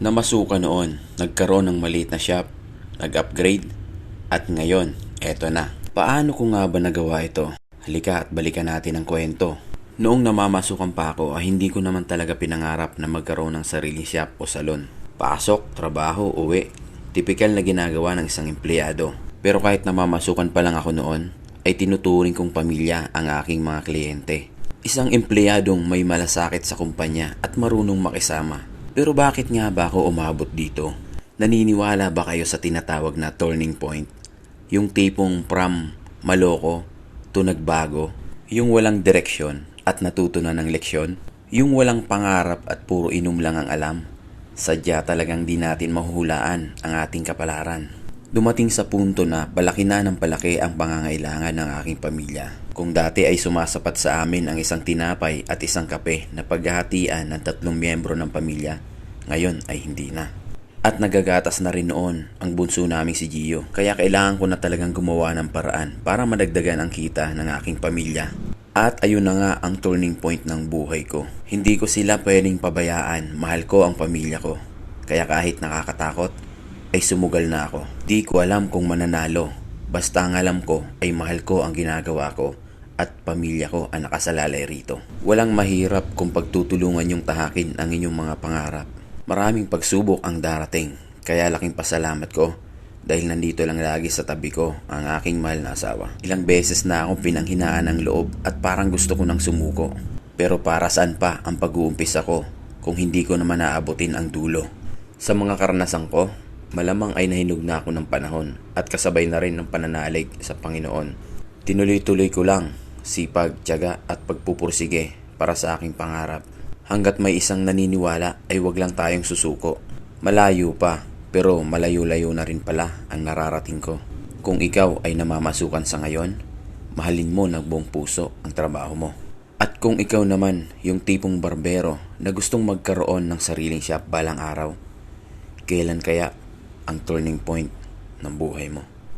Namasuka noon, nagkaroon ng maliit na shop, nag-upgrade, at ngayon, eto na. Paano ko nga ba nagawa ito? Halika at balikan natin ang kwento. Noong namamasukan pa ako ay hindi ko naman talaga pinangarap na magkaroon ng sariling shop o salon. Pasok, trabaho, uwi. Tipikal na ginagawa ng isang empleyado. Pero kahit namamasukan pa lang ako noon, ay tinuturing kong pamilya ang aking mga kliyente. Isang empleyadong may malasakit sa kumpanya at marunong makisama. Pero bakit nga ba ako umabot dito? Naniniwala ba kayo sa tinatawag na turning point? Yung tipong from maloko to nagbago? Yung walang direksyon at natutunan ng leksyon? Yung walang pangarap at puro inom lang ang alam? Sadya talagang di natin mahuhulaan ang ating kapalaran. Dumating sa punto na palaki na ng palaki ang pangangailangan ng aking pamilya. Kung dati ay sumasapat sa amin ang isang tinapay at isang kape na paghahatian ng tatlong miyembro ng pamilya, ngayon ay hindi na. At nagagatas na rin noon ang bunso naming si Gio. Kaya kailangan ko na talagang gumawa ng paraan para madagdagan ang kita ng aking pamilya. At ayun na nga ang turning point ng buhay ko. Hindi ko sila pwedeng pabayaan. Mahal ko ang pamilya ko. Kaya kahit nakakatakot, ay sumugal na ako. Di ko alam kung mananalo. Basta ang alam ko ay mahal ko ang ginagawa ko at pamilya ko ang nakasalalay rito. Walang mahirap kung pagtutulungan yung tahakin ang inyong mga pangarap. Maraming pagsubok ang darating. Kaya laking pasalamat ko dahil nandito lang lagi sa tabi ko ang aking mahal na asawa. Ilang beses na akong pinanghinaan ng loob at parang gusto ko nang sumuko. Pero para saan pa ang pag-uumpisa ko kung hindi ko naman naabutin ang dulo? Sa mga karanasan ko, malamang ay nahinog na ako ng panahon at kasabay na rin ng pananalig sa Panginoon. Tinuloy-tuloy ko lang, sipag, tiyaga at pagpupursige para sa aking pangarap. Hanggat may isang naniniwala ay wag lang tayong susuko. Malayo pa, pero malayo-layo na rin pala ang nararating ko. Kung ikaw ay namamasukan sa ngayon, mahalin mo ng buong puso ang trabaho mo. At kung ikaw naman yung tipong barbero na gustong magkaroon ng sariling shop balang araw, kailan kaya ang turning point ng buhay mo?